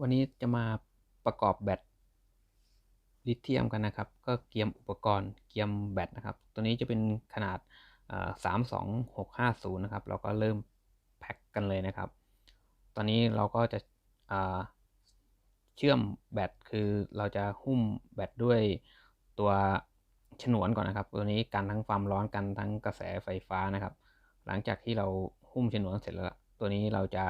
วันนี้จะมาประกอบแบตลิเธียมกันนะครับ ก็เกียมอุปกรณ์เกียมแบตนะครับ ตัวนี้จะเป็นขนาดสามสองหกห้าศูนย์นะครับ เราก็เริ่มแพ็คกันเลยนะครับ ตอนนี้เราก็จะเชื่อมแบตคือเราจะหุ้มแบตด้วยตัวฉนวนก่อนนะครับ ตัวนี้กันทั้งความร้อนกันทั้งกระแสไฟฟ้านะครับ หลังจากที่เราหุ้มฉนวนเสร็จแล้ว ตัวนี้เราจะ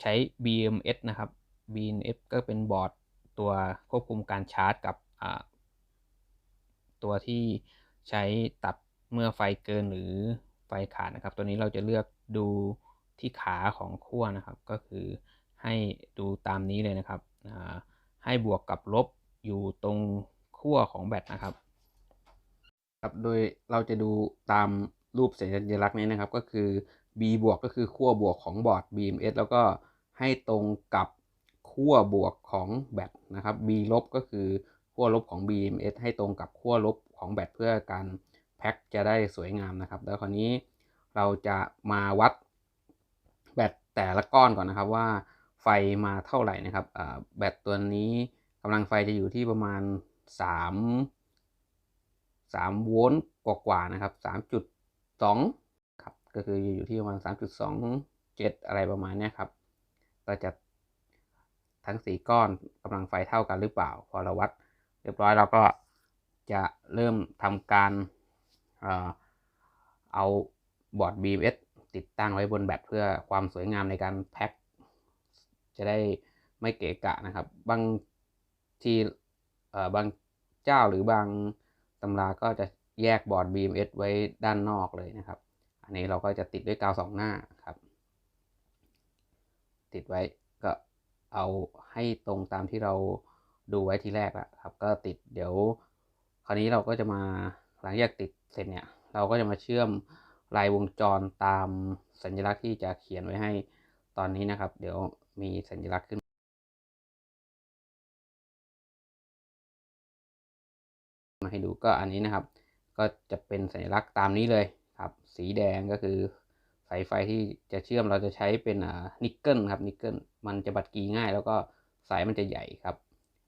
ใช้ BMS นะครับ BMS ก็เป็นบอร์ดตัวควบคุมการชาร์จกับตัวที่ใช้ตัดเมื่อไฟเกินหรือไฟขาดนะครับ ตัวนี้เราจะเลือกดูที่ขาของขั้วนะครับ ก็คือให้ดูตามนี้เลยนะครับ ให้บวกกับลบอยู่ตรงขั้วของแบตนะครับครับโดยเราจะดูตามรูปสัญลักษณ์นี้นะครับ ก็คือ B บวกก็คือขั้วบวกของบอร์ด BMS แล้วก็ให้ตรงกับ ขั้วบวกของแบตนะครับ B ลบก็คือขั้วลบของ BMS ให้ตรงกับขั้วลบของแบตเพื่อการแพ็คจะได้สวยงามนะครับ แล้วคราวนี้เราจะมาวัดแบตแต่ละก้อนก่อนนะครับว่าไฟมาเท่าไหร่นะครับแบตตัวนี้กำลังไฟจะอยู่ที่ประมาณ 3 3 โวลต์กว่าๆนะครับ 3.2 ครับ ก็คืออยู่ที่ประมาณ 3.27 อะไรประมาณนี้ครับ ก็จะ ทั้งสีก้อนกำลังไฟเท่ากันหรือเปล่า พอเราวัดเรียบร้อยเราก็จะเริ่มทำการเอาบอร์ด BMS ติดตั้งไว้บนแบตเพื่อความสวยงามในการแพ็คจะได้ไม่เกะกะนะครับ บางทีบางเจ้าหรือบางตำราก็จะแยกบอร์ด BMS ไว้ด้านนอกเลยนะครับ อันนี้เราก็จะติดด้วยกาวสองหน้าครับ ติดไว้ เอาให้ตรงตามที่เราดูไว้ทีแรกแล้วครับ ก็ติดเดี๋ยว คราวนี้เราก็จะมาหลังจากติดเสร็จเนี่ย เราก็จะมาเชื่อมลายวงจรตามสัญลักษณ์ที่จะเขียนไว้ให้ตอนนี้นะครับ เดี๋ยวมีสัญลักษณ์ขึ้นมาให้ดูก็อันนี้นะครับ ก็จะเป็นสัญลักษณ์ตามนี้เลยครับ สีแดงก็คือายไฟที่จะเชื่อมเราจะใช้เป็นนิกเกิลครับนิกเกิลมันจะบัดกีง่าย แล้วก็สายมันจะใหญ่ครับ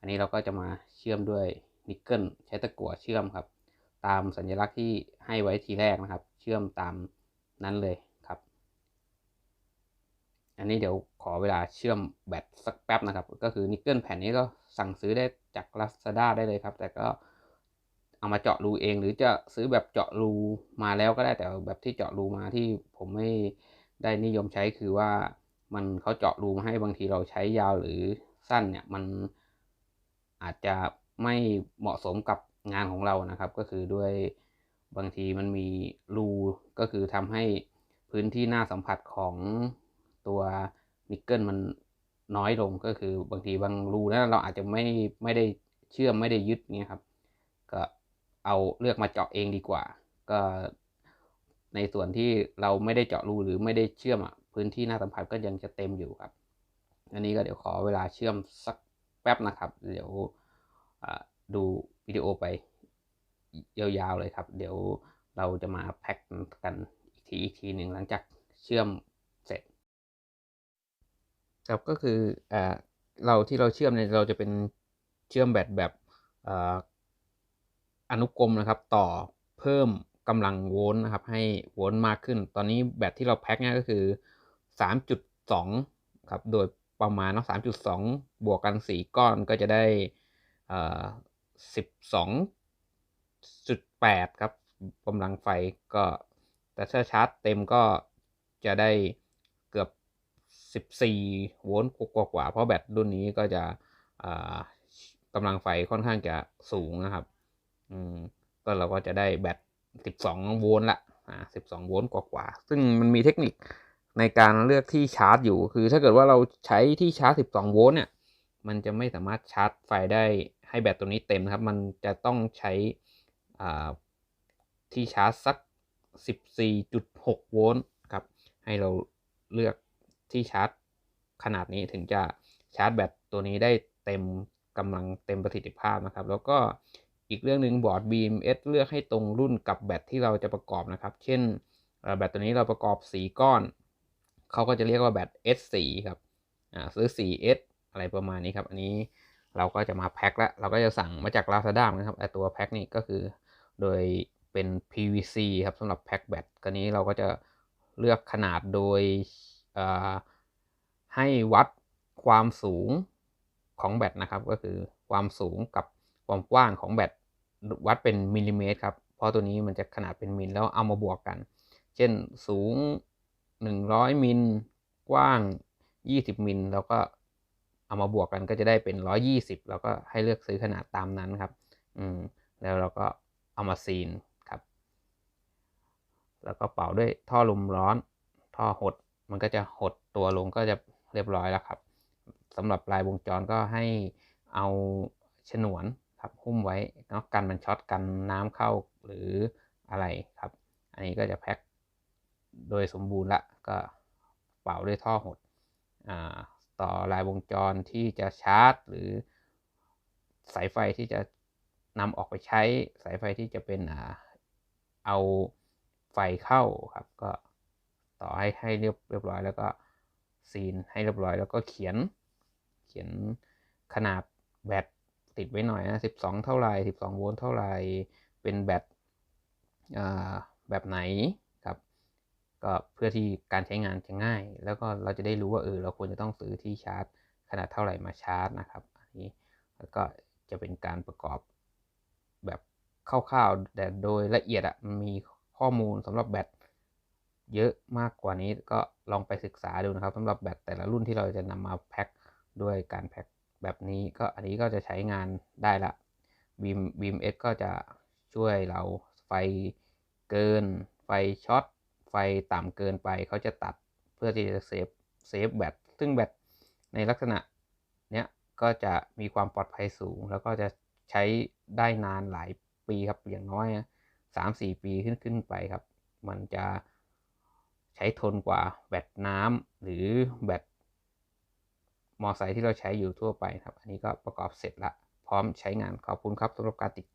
อันนี้เราก็จะมาเชื่อมด้วยนิกเกิลใช้ตะกั่วเชื่อมครับ ตามสัญลักษณ์ที่ให้ไว้ทีแรกนะครับ เชื่อมตามนั้นเลยครับ อันนี้เดี๋ยวขอเวลาเชื่อมแบตสักแป๊บนะครับ ก็คือนิกเกิลแผ่นนี้ก็สั่งซื้อได้จาก Lazada ได้เลยครับ แต่ก็ เอามาเจาะรูเอง หรือจะซื้อแบบเจาะรูมาแล้วก็ได้แต่แบบที่เจาะรูมาที่ผมไม่ได้นิยมใช้คือว่ามันเขาเจาะรูมาให้บางทีเราใช้ยาวหรือสั้นเนี่ยมันอาจจะไม่เหมาะสมกับงานของเรานะครับ ก็คือด้วยบางทีมันมีรูก็คือทำให้พื้นที่หน้าสัมผัสของตัวนิกเกิลมันน้อยลงก็คือบางทีบางรูนะเราอาจจะไม่ไม่ได้เชื่อมไม่ได้ยึดเงี้ยครับ เอาเลือกมาเจาะเองดีกว่า ก็ในส่วนที่เราไม่ได้เจาะรูหรือไม่ได้เชื่อมอะพื้นที่หน้าสัมผัสก็ยังจะเต็มอยู่ครับ อันนี้ก็เดี๋ยวขอเวลาเชื่อมสักแป๊บนะครับ เดี๋ยวดูวิดีโอไปยาวๆเลยครับ เดี๋ยวเราจะมาแพ็กกันอีกทีอีกทีหนึ่งหลังจากเชื่อมเสร็จ ครับก็คืออเราที่เราเชื่อมเนี่ยเราจะเป็นเชื่อมแบตแบบ อนุกรมนะครับต่อเพิ่มกำลังโวลต์นะครับ ให้โวลต์มากขึ้น ตอนนี้แบตที่เราแพ็กเนี่ยก็คือ 3.2 ครับ โดยประมาณเนาะ3.2 บวกกัน 4 ก้อนก็จะได้12.8 ครับกำลังไฟก็ แต่ถ้าชาร์จเต็มก็จะได้เกือบ 14 โวลต์กว่าๆเพราะแบตรุ่นนี้ก็จะกำลังไฟค่อนข้างจะสูงนะครับ อืมก็เราก็จะได้แบต12 โวลต์ละอ่า12 โวลต์กว่าๆซึ่งมันมีเทคนิคในการเลือกที่ชาร์จอยู่ คือถ้าเกิดว่าเราใช้ที่ชาร์จ 12 โวลต์เนี่ย มันจะไม่สามารถชาร์จไฟได้ให้แบตตัวนี้เต็มครับ มันจะต้องใช้อ่าที่ชาร์จสัก 14.6 โวลต์ครับ ให้เราเลือกที่ชาร์จขนาดนี้ถึงจะชาร์จแบตตัวนี้ได้เต็มกำลังเต็มประสิทธิภาพนะครับ แล้วก็ อีกเรื่องหนึ่งบอร์ด BMS เอสเลือกให้ตรงรุ่นกับแบตที่เราจะประกอบนะครับ เช่นแบตตัวนี้เราประกอบสีก้อน เขาก็จะเรียกว่าแบต S4 ครับซื้อ 4S อะไรประมาณนี้ครับ อันนี้เราก็จะมาแพ็คแล้ว เราก็จะสั่งมาจาก Lazada นะครับไอตัวแพ็คนี่ก็คือ โดยเป็น PVC ครับสำหรับแพ็คแบตก็นี้เราก็จะเลือกขนาดโดยให้วัดความสูงของแบตนะครับ ก็คือความสูงกับ ความกว้างของแบตวัดเป็นมิลลิเมตรครับเพราะตัวนี้มันจะขนาดเป็นมิลแล้วเอามาบวกกัน เช่นสูง 100 มิลกว้าง 20 มิลแล้วก็เอามาบวกกันก็จะได้เป็น 120 แล้วก็ให้เลือกซื้อขนาดตามนั้นครับอืมแล้วเราก็เอามาซีนครับ แล้วก็เป่าด้วยท่อลมร้อน ท่อหดมันก็จะหดตัวลงก็จะเรียบร้อยแล้วครับสำหรับลายวงจรก็ให้เอาฉนวน ครับหุ้มไว้เนาะกันมันช็อตกันน้ำเข้าหรืออะไรครับ อันนี้ก็จะแพ็คโดยสมบูรณ์ละก็เป่าด้วยท่อหดต่อลายวงจรที่จะชาร์จ หรือสายไฟที่จะนำออกไปใช้สายไฟที่จะเป็นอเอาไฟเข้าครับ ก็ต่อให้ให้เรียบเรียบร้อย แล้วก็ซีนให้เรียบร้อยแล้วก็เขียนเขียนขนาดแบต ติดไว้หน่อยนะ12เท่าไหร่12โวลต์เท่าไหร่เป็นแบตแบบไหนครับก็เพื่อที่การใช้งานจะง่าย แล้วก็เราจะได้รู้ว่าเออเราควรจะต้องซื้อที่ชาร์จ ขนาดเท่าไหร่มาชาร์จนะครับอันนี้แล้วก็จะเป็นการประกอบแบบคร่าวๆแต่โดยละเอียดอะมันมีข้อมูลสำหรับแบตเยอะมากกว่านี้ก็ลองไปศึกษาดูนะครับสำหรับแบตแต่ละรุ่นที่เราจะนำมาแพ็คด้วยการแพ็ค แบบนี้ก็อันนี้ก็จะใช้งานได้ละบีมบีมเอสก็จะช่วยเราไฟเกิน ไฟช็อต ไฟต่ำเกินไปเขาจะตัดเพื่อที่จะเซฟเซฟแบตซึ่งแบตในลักษณะเนี้ยก็จะมีความปลอดภัยสูง แล้วก็จะใช้ได้นานหลายปีครับอย่างน้อยสามสี่ปีขึ้นขึ้นไปครับ มันจะใช้ทนกว่าแบตน้ำหรือแบต มอไซค์ที่เราใช้อยู่ทั่วไปครับ อันนี้ก็ประกอบเสร็จละ พร้อมใช้งานขอบคุณครับสำหรับการติด